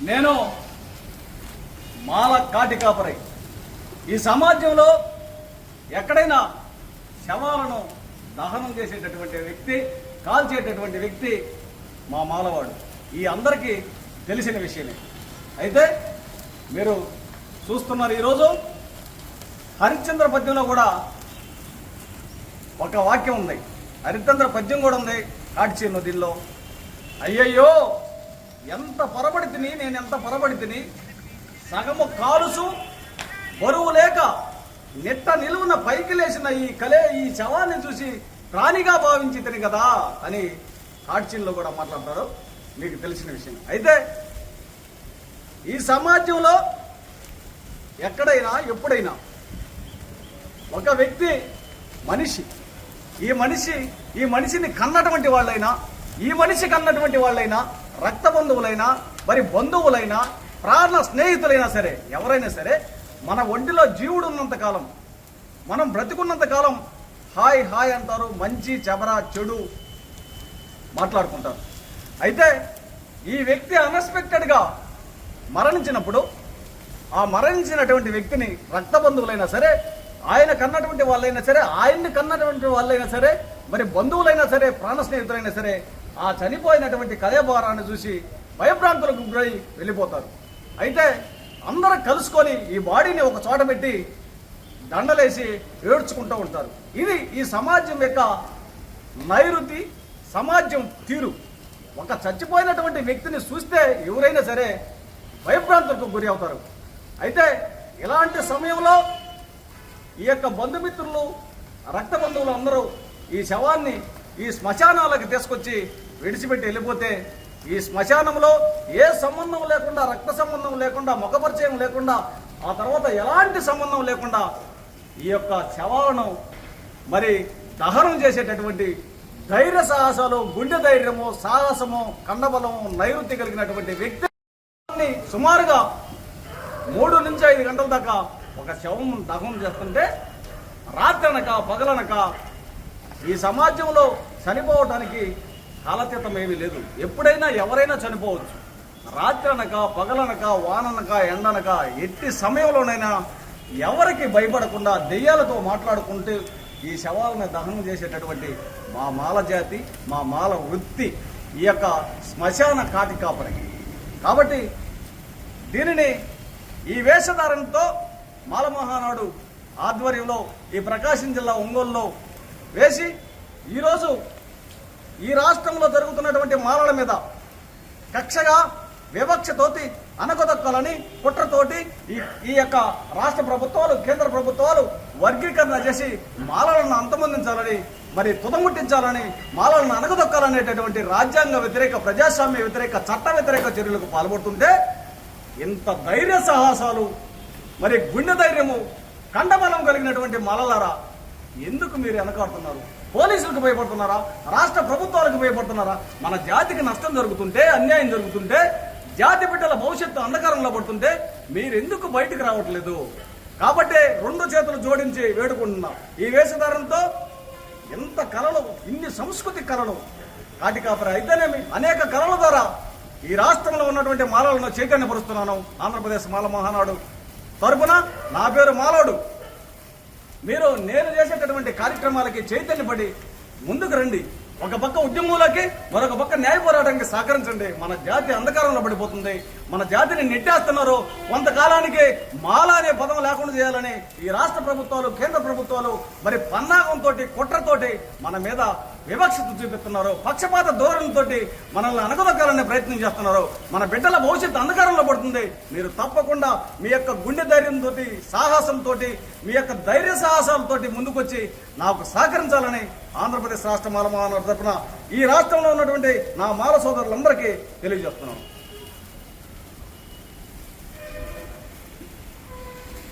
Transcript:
నేను మాల కాటి కాపరై. ఈ సమాజంలో ఎక్కడైనా శవాలను దహనం చేసేటటువంటి వ్యక్తి కాల్చేటటువంటి వ్యక్తి మా మాలవాడు. ఈ అందరికీ తెలిసిన విషయమే. అయితే మీరు చూస్తున్నారు ఈరోజు హరిశ్చంద్ర పద్యంలో కూడా ఒక వాక్యం ఉంది. హరిశ్చంద్ర పద్యం కూడా ఉంది కాటిచీ దీనిలో. అయ్యయ్యో! ఎంత పొరబడి తిని నేను ఎంత పొరబడి తిని సగము కాలుసు బరువు లేక నెట్ట నిలువున పైకి లేచిన ఈ కలే ఈ శవాన్ని చూసి ప్రాణిగా భావించి తిని కదా అని కాడ్చిన్లో కూడా మాట్లాడతారు. మీకు తెలిసిన విషయం. అయితే ఈ సమాజంలో ఎక్కడైనా ఎప్పుడైనా ఒక వ్యక్తి మనిషి ఈ మనిషి ఈ మనిషిని కన్నటువంటి వాళ్ళైనా ఈ మనిషి కన్నటువంటి వాళ్ళైనా రక్త బంధువులైనా మరి బంధువులైనా ప్రాణ స్నేహితులైనా సరే ఎవరైనా సరే మన ఒంటిలో జీవుడు ఉన్నంతకాలం మనం బ్రతికున్నంత కాలం హాయ్ హాయ్ అంటారు మంచి చెబర చెడు మాట్లాడుకుంటారు. అయితే ఈ వ్యక్తి అన్ఎక్స్పెక్టెడ్గా మరణించినప్పుడు ఆ మరణించినటువంటి వ్యక్తిని రక్త బంధువులైనా సరే ఆయన కన్నటువంటి వాళ్ళైనా సరే ఆయన్ని కన్నటువంటి వాళ్ళైనా సరే మరి బంధువులైనా సరే ప్రాణ స్నేహితులైనా సరే ఆ చనిపోయినటువంటి కలయభారాన్ని చూసి భయభ్రాంతులకు గురై వెళ్ళిపోతారు. అయితే అందరూ కలుసుకొని ఈ బాడీని ఒక చోట పెట్టి దండలేసి ఏడ్చుకుంటూ ఉంటారు. ఇది ఈ సమాజం యొక్క నైరుతి సమాజం తీరు. ఒక చచ్చిపోయినటువంటి వ్యక్తిని చూస్తే ఎవరైనా సరే భయభ్రాంతులకు గురి అవుతారు. అయితే ఇలాంటి సమయంలో ఈ యొక్క బంధుమిత్రులు రక్త బంధువులు అందరూ ఈ శవాన్ని ఈ శ్మశానాలకు తీసుకొచ్చి విడిచిపెట్టి వెళ్ళిపోతే ఈ శ్మశానంలో ఏ సంబంధం లేకుండా రక్త సంబంధం లేకుండా ముఖపరిచయం లేకుండా ఆ తర్వాత ఎలాంటి సంబంధం లేకుండా ఈ యొక్క శవాలను మరి దహనం చేసేటటువంటి ధైర్య సాహసాలు గుండె ధైర్యము సాహసము కండబలము నైరుతి కలిగినటువంటి వ్యక్తి సుమారుగా మూడు నుంచి ఐదు గంటల దాకా ఒక శవం దహనం చేస్తుంటే రాత్రనక పగలనక ఈ సమాజంలో చనిపోవటానికి కాలతీతం ఏమీ లేదు. ఎప్పుడైనా ఎవరైనా చనిపోవచ్చు. రాత్రనక పగలనక వాననక ఎండనక ఎట్టి సమయంలోనైనా ఎవరికి భయపడకుండా దెయ్యాలతో మాట్లాడుకుంటూ ఈ శవాలను దహనం చేసేటటువంటి మా మాల జాతి మా మాల వృత్తి ఈ యొక్క శ్మశాన కాటి కాపరి. కాబట్టి దీనిని ఈ వేషధారణతో మాలమహానాడు ఆధ్వర్యంలో ఈ ప్రకాశం జిల్లా ఒంగోలులో వేసి ఈరోజు ఈ రాష్ట్రంలో జరుగుతున్నటువంటి మాలల మీద కక్షగా వివక్షతోటి అనగదొక్కాలని కుట్రతోటి ఈ ఈ యొక్క రాష్ట్ర ప్రభుత్వాలు కేంద్ర ప్రభుత్వాలు వర్గీకరణ చేసి మాలలను అంతమొందించాలని మరి తుదముట్టించాలని మాలలను అనగదొక్కాలనేటటువంటి రాజ్యాంగ వ్యతిరేక ప్రజాస్వామ్య వ్యతిరేక చట్ట వ్యతిరేక చర్యలకు పాల్పడుతుంటే ఇంత ధైర్య సాహసాలు మరి గుండె ధైర్యము కండబలం కలిగినటువంటి మాలలరా ఎందుకు మీరు వెనకాడుతున్నారు? పోలీసులకు భయపడుతున్నారా? రాష్ట్ర ప్రభుత్వాలకు భయపడుతున్నారా? మన జాతికి నష్టం జరుగుతుంటే అన్యాయం జరుగుతుంటే జాతి బిడ్డల భవిష్యత్తు అంధకారంలో పడుతుంటే మీరెందుకు బయటకు రావట్లేదు? కాబట్టి రెండు చేతులు జోడించి వేడుకుంటున్నాం. ఈ వేషధారణతో ఎంత కళలు ఇన్ని సంస్కృతి కళలు కాటికాపరి అయితేనేమి? అనేక కళల ద్వారా ఈ రాష్ట్రంలో ఉన్నటువంటి మాలలను చైతన్యపరుస్తున్నాను. ఆంధ్రప్రదేశ్ మాల మహానాడు తరపున నా పేరు మాలోడు. మీరు నేను చేసేటటువంటి కార్యక్రమాలకి చైతన్యపడి ముందుకు రండి. ఒక పక్క ఉద్యమంలోకి మరొక పక్క న్యాయ పోరాటానికి సహకరించండి. మన జాతి అంధకారంలో పడిపోతుంది. మన జాతిని నెట్టేస్తున్నారు. కొంతకాలానికి మాల అనే పదం లేకుండా చేయాలని ఈ రాష్ట్ర ప్రభుత్వాలు కేంద్ర ప్రభుత్వాలు మరి పన్నాగంతో కుట్రతోటి మన మీద వివక్షత చూపిస్తున్నారు. పక్షపాత ధోరణితో మనల్ని అనగదొక్కాలనే ప్రయత్నం చేస్తున్నారు. మన బిడ్డల భవిష్యత్తు అంధకారంలో పడుతుంది. మీరు తప్పకుండా మీ యొక్క గుండె ధైర్యంతో సాహసంతో మీ యొక్క ధైర్య సాహసాలతో ముందుకొచ్చి నాకు సహకరించాలని ఆంధ్రప్రదేశ్ రాష్ట్ర మాల మహానగర తరపున ఈ రాష్ట్రంలో ఉన్నటువంటి నా మాల సోదరులందరికీ తెలియజేస్తున్నాను.